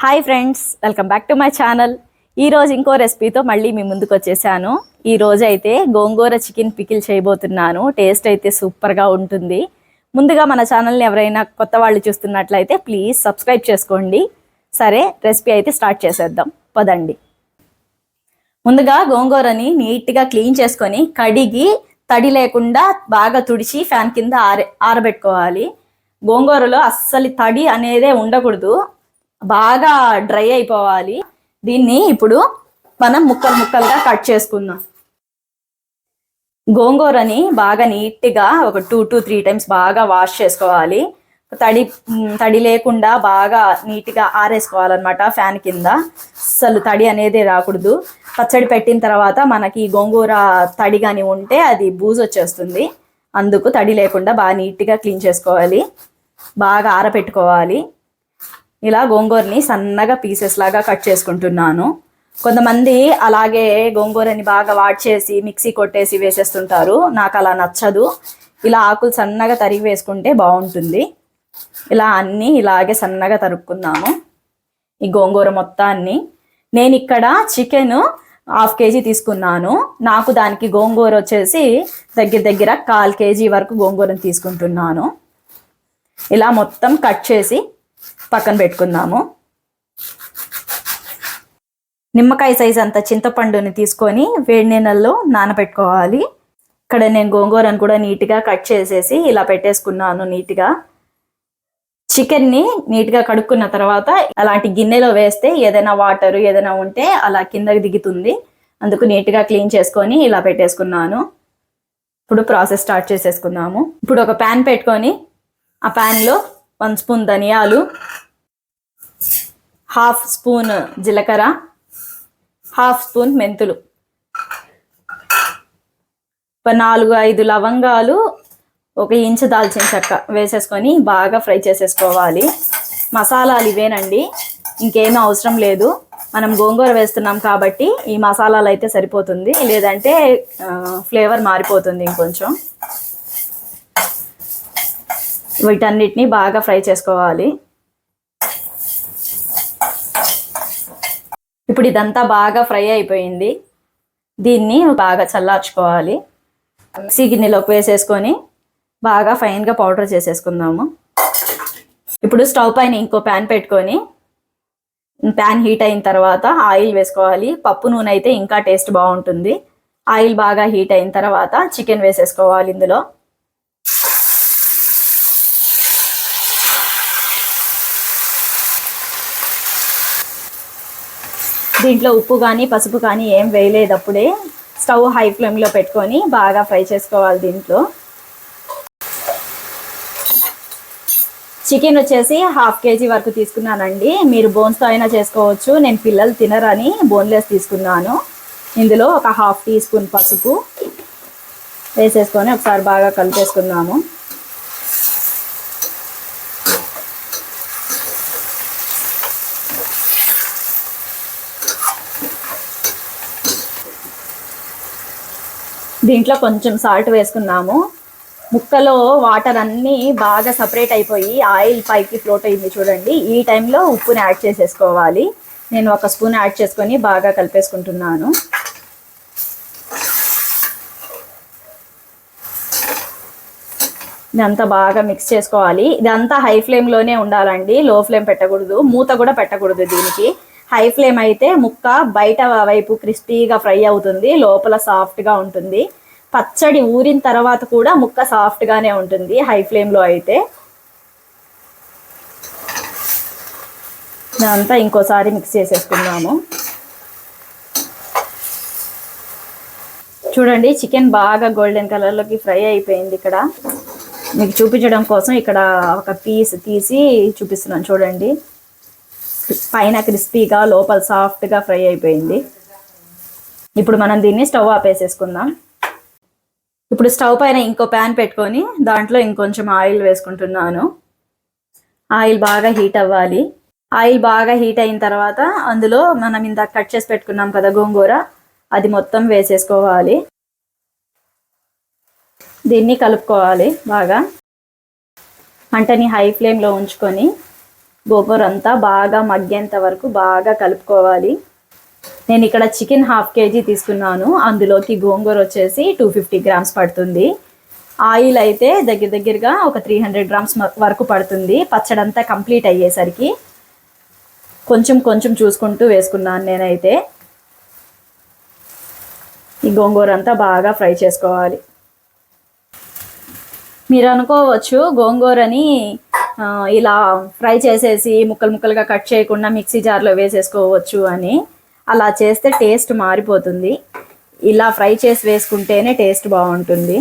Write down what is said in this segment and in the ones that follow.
Hi friends welcome back to my channel. ఈ రోజు ఇంకో రెసిపీతో మళ్ళీ మీ ముందుకు వచ్చేసాను. ఈ అయితే గోంగూర చికెన్ పికిల్ చేయబోతున్నాను. టేస్ట్ అయితే సూపర్గా ఉంటుంది. ముందుగా మన ఛానల్ని ఎవరైనా కొత్త వాళ్ళు చూస్తున్నట్లయితే ప్లీజ్ సబ్స్క్రైబ్ చేసుకోండి. సరే రెసిపీ అయితే స్టార్ట్ చేసేద్దాం. పదండి. ముందుగా గోంగూరని నీట్గా క్లీన్ చేసుకొని కడిగి తడి లేకుండా బాగా తుడిచి ఫ్యాన్ కింద ఆర ఆరబెట్టుకోవాలి. గోంగూరలో అస్సలు తడి అనేదే ఉండకూడదు. బాగా డ్రై అయిపోవాలి. దీన్ని ఇప్పుడు మనం ముక్కలు ముక్కలుగా కట్ చేసుకుందాం. గోంగూరని బాగా నీట్గా ఒక టూ టు త్రీ టైమ్స్ బాగా వాష్ చేసుకోవాలి. తడి తడి లేకుండా బాగా నీట్గా ఆరేసుకోవాలన్నమాట ఫ్యాన్ కింద. అసలు తడి అనేది రాకూడదు. పచ్చడి పెట్టిన తర్వాత మనకి గోంగూర తడి కానీ ఉంటే అది బూజు వచ్చేస్తుంది. అందుకు తడి లేకుండా బాగా నీట్గా క్లీన్ చేసుకోవాలి. బాగా ఆరపెట్టుకోవాలి ఇలా గోంగూరని సన్నగా పీసెస్ లాగా కట్ చేసుకుంటున్నాను. కొంతమంది అలాగే గోంగూరని బాగా వాడ్ చేసి మిక్సీ కొట్టేసి వేసేస్తుంటారు. నాకు అలా నచ్చదు. ఇలా ఆకులు సన్నగా తరిగి వేసుకుంటే బాగుంటుంది. ఇలా అన్నీ ఇలాగే సన్నగా తరుక్కుందాము. ఈ గోంగూర మొత్తాన్ని. నేను ఇక్కడ చికెన్ హాఫ్ కేజీ తీసుకున్నాను. నాకు దానికి గోంగూర వచ్చేసి దగ్గర దగ్గర కాల్ కేజీ వరకు గోంగూరని తీసుకుంటున్నాను. ఇలా మొత్తం కట్ చేసి పక్కన పెట్టుకుందాము. నిమ్మకాయ సైజ్ అంత చింతపండుని తీసుకొని వేడి నీళ్ళల్లో నానబెట్టుకోవాలి. ఇక్కడ నేను గోంగూరను కూడా నీట్గా కట్ చేసేసి ఇలా పెట్టేసుకున్నాను నీట్గా. చికెన్ని నీట్గా కడుక్కున్న తర్వాత అలాంటి గిన్నెలో వేస్తే ఏదైనా వాటర్ ఏదైనా ఉంటే అలా కిందకి దిగుతుంది. అందుకు నీట్గా క్లీన్ చేసుకొని ఇలా పెట్టేసుకున్నాను. ఇప్పుడు ప్రాసెస్ స్టార్ట్ చేసేసుకుందాము. ఇప్పుడు ఒక ప్యాన్ పెట్టుకొని ఆ ప్యాన్లో వన్ స్పూన్ ధనియాలు హాఫ్ స్పూన్ జీలకర్ర హాఫ్ స్పూన్ మెంతులు. ఒక నాలుగు ఐదు లవంగాలు ఒక ఇంచు దాల్చిన చెక్క వేసేసుకొని బాగా ఫ్రై చేసేసుకోవాలి. మసాలాలు ఇవేనండి ఇంకేమీ అవసరం లేదు. మనం గోంగూర వేస్తున్నాం కాబట్టి ఈ మసాలాలు అయితే సరిపోతుంది. లేదంటే ఫ్లేవర్ మారిపోతుంది ఇంకొంచెం. వీటన్నిటిని బాగా ఫ్రై చేసుకోవాలి. ఇప్పుడు ఇదంతా బాగా ఫ్రై అయిపోయింది. దీన్ని బాగా చల్లార్చుకోవాలి. మిక్సీ గిన్నెలోకి వేసేసుకొని బాగా ఫైన్గా పౌడర్ చేసేసుకుందాము. ఇప్పుడు స్టవ్ పైన ఇంకో ప్యాన్ పెట్టుకొని ప్యాన్ హీట్ అయిన తర్వాత ఆయిల్ వేసుకోవాలి. పప్పు నూనె అయితే ఇంకా టేస్ట్ బాగుంటుంది. ఆయిల్ బాగా హీట్ అయిన తర్వాత చికెన్ వేసేసుకోవాలి ఇందులో. దీంట్లో ఉప్పు కానీ పసుపు కానీ ఏం వేయలేదు అప్పుడే. స్టవ్ హై ఫ్లేమ్లో పెట్టుకొని బాగా ఫ్రై చేసుకోవాలి దీంట్లో. చికెన్ వచ్చేసి హాఫ్ కేజీ వరకు తీసుకున్నానండి. మీరు బోన్స్తో అయినా చేసుకోవచ్చు. నేను పిల్లలు తినరని బోన్లెస్ తీసుకున్నాను. ఇందులో ఒక హాఫ్ టీ స్పూన్ పసుపు వేసేసుకొని ఒకసారి బాగా కలిపేసుకున్నాము దీంట్లో కొంచెం సాల్ట్ వేసుకున్నాము. ముక్కలో వాటర్ అన్నీ బాగా సపరేట్ అయిపోయి ఆయిల్ పైకి ఫ్లోట్ అయింది చూడండి. ఈ టైంలో ఉప్పుని యాడ్ చేసేసుకోవాలి. నేను ఒక స్పూన్ యాడ్ చేసుకొని బాగా కలిపేసుకుంటున్నాను. ఇదంతా బాగా మిక్స్ చేసుకోవాలి. ఇదంతా హై ఫ్లేమ్లోనే ఉండాలండి. లో ఫ్లేమ్ పెట్టకూడదు. మూత కూడా పెట్టకూడదు దీనికి. హై ఫ్లేమ్ అయితే ముక్క బయట వైపు క్రిస్పీగా ఫ్రై అవుతుంది లోపల సాఫ్ట్గా ఉంటుంది. పచ్చడి ఊరిన తర్వాత కూడా ముక్క సాఫ్ట్గానే ఉంటుంది హై ఫ్లేమ్లో అయితే. దాంతా ఇంకోసారి మిక్స్ చేసేసుకుందాము. చూడండి చికెన్ బాగా గోల్డెన్ కలర్లోకి ఫ్రై అయిపోయింది ఇక్కడ. మీకు చూపించడం కోసం ఇక్కడ ఒక పీస్ తీసి చూపిస్తున్నాను చూడండి. పైన క్రిస్పీగా లోపల సాఫ్ట్గా ఫ్రై అయిపోయింది. ఇప్పుడు మనం దీన్ని స్టవ్ ఆపేసేసుకుందాం. ఇప్పుడు స్టవ్ పైన ఇంకో ప్యాన్ పెట్టుకొని దాంట్లో ఇంకొంచెం ఆయిల్ వేసుకుంటున్నాను. ఆయిల్ బాగా హీట్ అవ్వాలి. ఆయిల్ బాగా హీట్ అయిన తర్వాత అందులో మనం ఇందాక కట్ చేసి పెట్టుకున్నాం కదా గోంగూర అది మొత్తం వేసేసుకోవాలి. దీన్ని కలుపుకోవాలి బాగా. మంటని హై ఫ్లేమ్లో ఉంచుకొని గోంగూర అంతా బాగా మగ్గేంత వరకు బాగా కలుపుకోవాలి. నేను ఇక్కడ చికెన్ హాఫ్ కేజీ తీసుకున్నాను. అందులోకి గోంగూర వచ్చేసి టూ ఫిఫ్టీ గ్రామ్స్ పడుతుంది. ఆయిల్ అయితే దగ్గర దగ్గరగా ఒక త్రీ హండ్రెడ్ గ్రామ్స్ వరకు పడుతుంది. పచ్చడి అంతా కంప్లీట్ అయ్యేసరికి కొంచెం కొంచెం చూసుకుంటూ వేసుకున్నాను నేనైతే. ఈ గోంగూర అంతా బాగా ఫ్రై చేసుకోవాలి. మీరు అనుకోవచ్చు గోంగూరని ఇలా ఫ్రై చేసేసి ముక్కలు ముక్కలుగా కట్ చేయకుండా మిక్సీ జార్లో వేసేసుకోవచ్చు అని. అలా చేస్తే టేస్ట్ మారిపోతుంది. ఇలా ఫ్రై చేసి వేసుకుంటేనే టేస్ట్ బాగుంటుంది.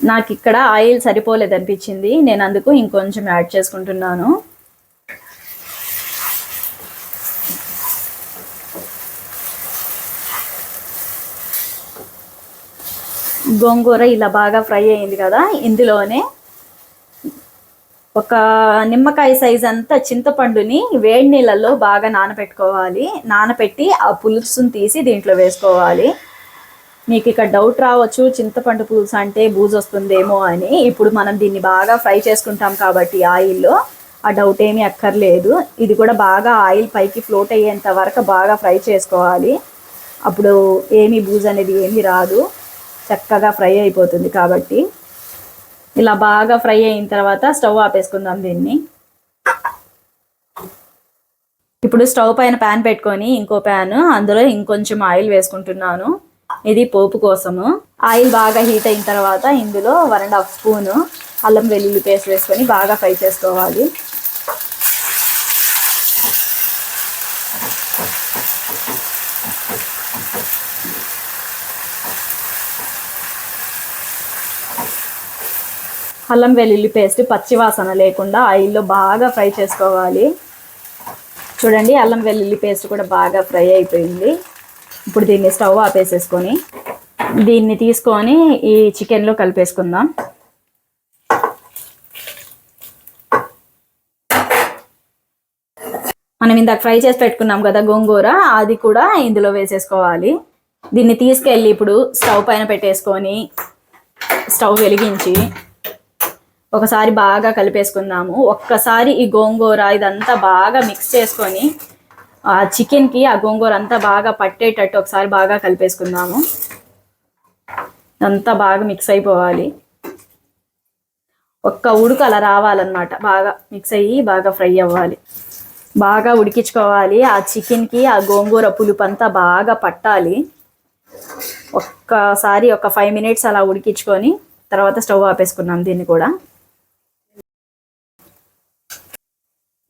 నాకు ఇక్కడ ఆయిల్ సరిపోలేదు అనిపించింది. నేను అందుకు ఇంకొంచెం యాడ్ చేసుకుంటున్నాను. గోంగూర ఇలా బాగా ఫ్రై అయింది కదా ఇందులోనే ఒక నిమ్మకాయ సైజ్ అంతా చింతపండుని వేడి నీళ్ళల్లో బాగా నానబెట్టుకోవాలి నానబెట్టి ఆ పులుసుని తీసి దీంట్లో వేసుకోవాలి. మీకు ఇక్కడ డౌట్ రావచ్చు చింతపండు పులుసు అంటే బూజు వస్తుందేమో అని. ఇప్పుడు మనం దీన్ని బాగా ఫ్రై చేసుకుంటాం కాబట్టి ఆయిల్లో ఆ డౌట్ ఏమీ అక్కర్లేదు. ఇది కూడా బాగా ఆయిల్ పైకి ఫ్లోట్ అయ్యేంత వరకు బాగా ఫ్రై చేసుకోవాలి. అప్పుడు ఏమీ బూజ్ అనేది ఏమీ రాదు. చక్కగా ఫ్రై అయిపోతుంది కాబట్టి. ఇలా బాగా ఫ్రై అయిన తర్వాత స్టవ్ ఆపేసుకుందాం దీన్ని. ఇప్పుడు స్టవ్ పైన ప్యాన్ పెట్టుకొని ఇంకో ప్యాన్ అందులో ఇంకొంచెం ఆయిల్ వేసుకుంటున్నాను. ఇది పోపు కోసము. ఆయిల్ బాగా హీట్ అయిన తర్వాత ఇందులో వన్ అండ్ హాఫ్ స్పూన్ అల్లం వెల్లుల్లి పేస్ట్ వేసుకొని బాగా ఫ్రై చేసుకోవాలి. అల్లం వెల్లుల్లి పేస్ట్ పచ్చివాసన లేకుండా ఆయిల్లో బాగా ఫ్రై చేసుకోవాలి. చూడండి అల్లం వెల్లుల్లి పేస్ట్ కూడా బాగా ఫ్రై అయిపోయింది. ఇప్పుడు దీన్ని స్టవ్ ఆపేసేసుకొని దీన్ని తీసుకొని ఈ చికెన్లో కలిపేసుకుందాం. మనం ఇందాక ఫ్రై చేసి పెట్టుకున్నాం కదా గోంగూర అది కూడా ఇందులో వేసేసుకోవాలి. దీన్ని తీసుకెళ్ళి ఇప్పుడు స్టవ్ పైన పెట్టేసుకొని స్టవ్ వెలిగించి ఒకసారి బాగా కలిపేసుకుందాము. ఒక్కసారి ఈ గోంగూర ఇదంతా బాగా మిక్స్ చేసుకొని ఆ చికెన్కి ఆ గోంగూర అంతా బాగా పట్టేటట్టు ఒకసారి బాగా కలిపేసుకుందాము. అంతా బాగా మిక్స్ అయిపోవాలి. ఒక్క ఉడుకు అలా రావాలన్నమాట. బాగా మిక్స్ అయ్యి బాగా ఫ్రై అవ్వాలి. బాగా ఉడికించుకోవాలి. ఆ చికెన్కి ఆ గోంగూర పులుపు అంతా బాగా పట్టాలి. ఒక్కసారి ఒక ఫైవ్ మినిట్స్ అలా ఉడికించుకొని తర్వాత స్టవ్ ఆపేసుకున్నాం దీన్ని కూడా.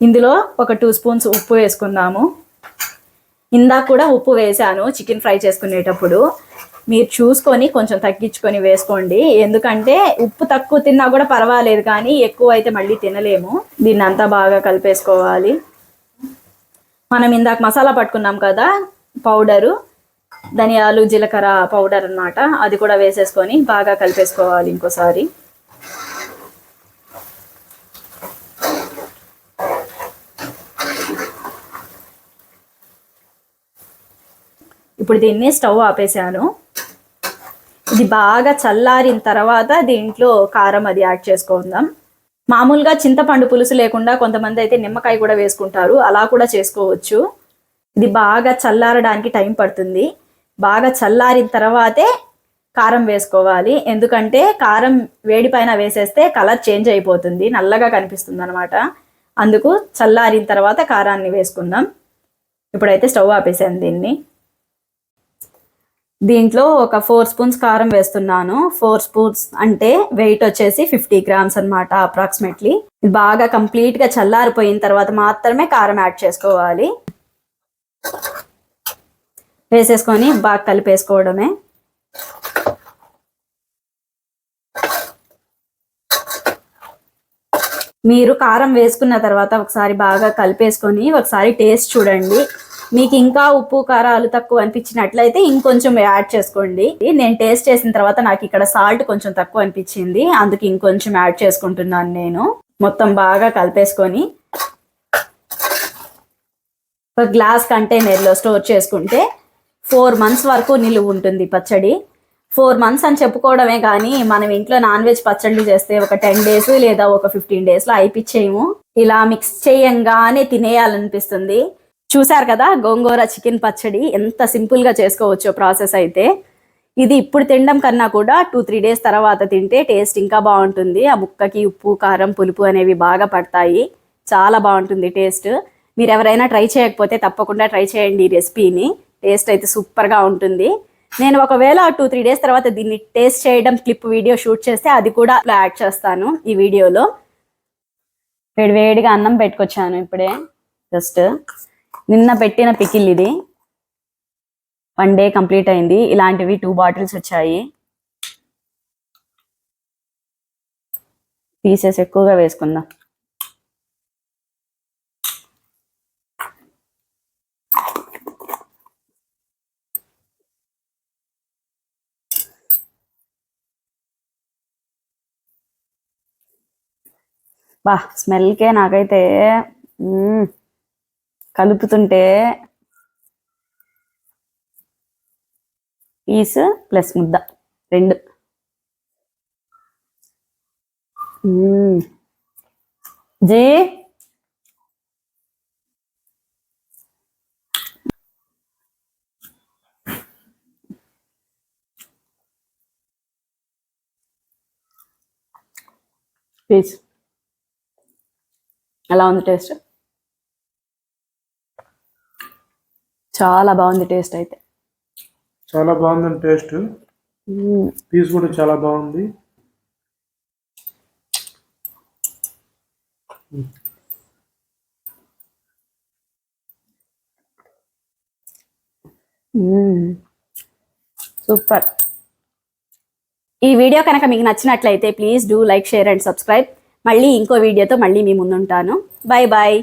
ఇందులో ఒక టూ స్పూన్స్ ఉప్పు వేసుకుందాము. ఇందాక కూడా ఉప్పు వేసాను చికెన్ ఫ్రై చేసుకునేటప్పుడు. మీరు చూసుకొని కొంచెం తగ్గించుకొని వేసుకోండి. ఎందుకంటే ఉప్పు తక్కువ తిన్నా కూడా పర్వాలేదు కానీ ఎక్కువ అయితే మళ్ళీ తినలేము. దీన్ని అంతా బాగా కలిపేసుకోవాలి. మనం ఇందాక మసాలా పట్టుకున్నాం కదా పౌడరు ధనియాలు జీలకర్ర పౌడర్ అన్నమాట. అది కూడా వేసేసుకొని బాగా కలిపేసుకోవాలి ఇంకోసారి. ఇప్పుడు దీన్ని స్టవ్ ఆపేసాను ఇది బాగా చల్లారిన తర్వాత దీంట్లో కారం అది యాడ్ చేసుకుందాం. మామూలుగా చింతపండు పులుసు లేకుండా కొంతమంది అయితే నిమ్మకాయ కూడా వేసుకుంటారు. అలా కూడా చేసుకోవచ్చు. ఇది బాగా చల్లారడానికి టైం పడుతుంది. బాగా చల్లారిన తర్వాతే కారం వేసుకోవాలి. ఎందుకంటే కారం వేడి పైన వేసేస్తే కలర్ చేంజ్ అయిపోతుంది. నల్లగా కనిపిస్తుంది అనమాట అందుకు చల్లారిన తర్వాత కారాన్ని వేసుకుందాం. ఇప్పుడైతే స్టవ్ ఆపేసాను దీన్ని. దీంట్లో ఒక ఫోర్ స్పూన్స్ కారం వేస్తున్నాను. ఫోర్ స్పూన్స్ అంటే వెయిట్ వచ్చేసి ఫిఫ్టీ గ్రామ్స్ అనమాట అప్రాక్సిమేట్లీ బాగా కంప్లీట్గా చల్లారిపోయిన తర్వాత మాత్రమే కారం యాడ్ చేసుకోవాలి. వేసేసుకొని బాగా కలిపేసుకోవడమే. మీరు కారం వేసుకున్న తర్వాత ఒకసారి బాగా కలిపేసుకొని ఒకసారి టేస్ట్ చూడండి. మీకు ఇంకా ఉప్పు కారాలు తక్కువ అనిపించినట్లయితే ఇంకొంచెం యాడ్ చేసుకోండి. నేను టేస్ట్ చేసిన తర్వాత నాకు ఇక్కడ సాల్ట్ కొంచెం తక్కువ అనిపించింది. అందుకు ఇంకొంచెం యాడ్ చేసుకుంటున్నాను నేను. మొత్తం బాగా కలిపేసుకొని ఒక గ్లాస్ కంటైనర్లో స్టోర్ చేసుకుంటే ఫోర్ మంత్స్ వరకు నిలువ ఉంటుంది పచ్చడి. ఫోర్ మంత్స్ అని చెప్పుకోవడమే కానీ మనం ఇంట్లో నాన్ వెజ్ పచ్చళ్ళు చేస్తే ఒక టెన్ డేస్ లేదా ఒక ఫిఫ్టీన్ డేస్లో అయిపించేయము ఇలా మిక్స్ చేయంగానే తినేయాలనిపిస్తుంది. చూసారు కదా గోంగూర చికెన్ పచ్చడి ఎంత సింపుల్గా చేసుకోవచ్చో ప్రాసెస్ అయితే. ఇది ఇప్పుడు తినడం కన్నా కూడా టూ త్రీ డేస్ తర్వాత తింటే టేస్ట్ ఇంకా బాగుంటుంది. ఆ ముక్కకి ఉప్పు కారం పులుపు అనేవి బాగా పడతాయి. చాలా బాగుంటుంది టేస్ట్. మీరు ఎవరైనా ట్రై చేయకపోతే తప్పకుండా ట్రై చేయండి ఈ రెసిపీని. టేస్ట్ అయితే సూపర్గా ఉంటుంది. నేను ఒకవేళ టూ త్రీ డేస్ తర్వాత దీన్ని టేస్ట్ చేయడం క్లిప్ వీడియో షూట్ చేస్తే అది కూడా యాడ్ చేస్తాను ఈ వీడియోలో. వేడి వేడిగా అన్నం పెట్టుకొచ్చాను ఇప్పుడే. జస్ట్ నిన్న పెట్టిన పికిల్ ఇది. వన్ డే కంప్లీట్ అయింది. ఇలాంటివి టూ బాటిల్స్ వచ్చాయి. పీసెస్ ఎక్కువగా వేసుకుందాం. బా స్మెల్కే నాకైతే కలుపుతుంటే పీస్ ప్లస్ ముద్ద. రెండు. జీ. పీస్ ఎలా ఉంది టేస్ట్? చాలా బాగుంది టేస్ట్ అయితే. చాలా బాగుందండి టేస్ట్. పీస్ కూడా చాలా బాగుంది. సూపర్. ఈ వీడియో కనుక మీకు నచ్చినట్లయితే please do like share and subscribe. మళ్ళీ ఇంకో వీడియోతో మళ్ళీ మీ ముందుంటాను. Bye bye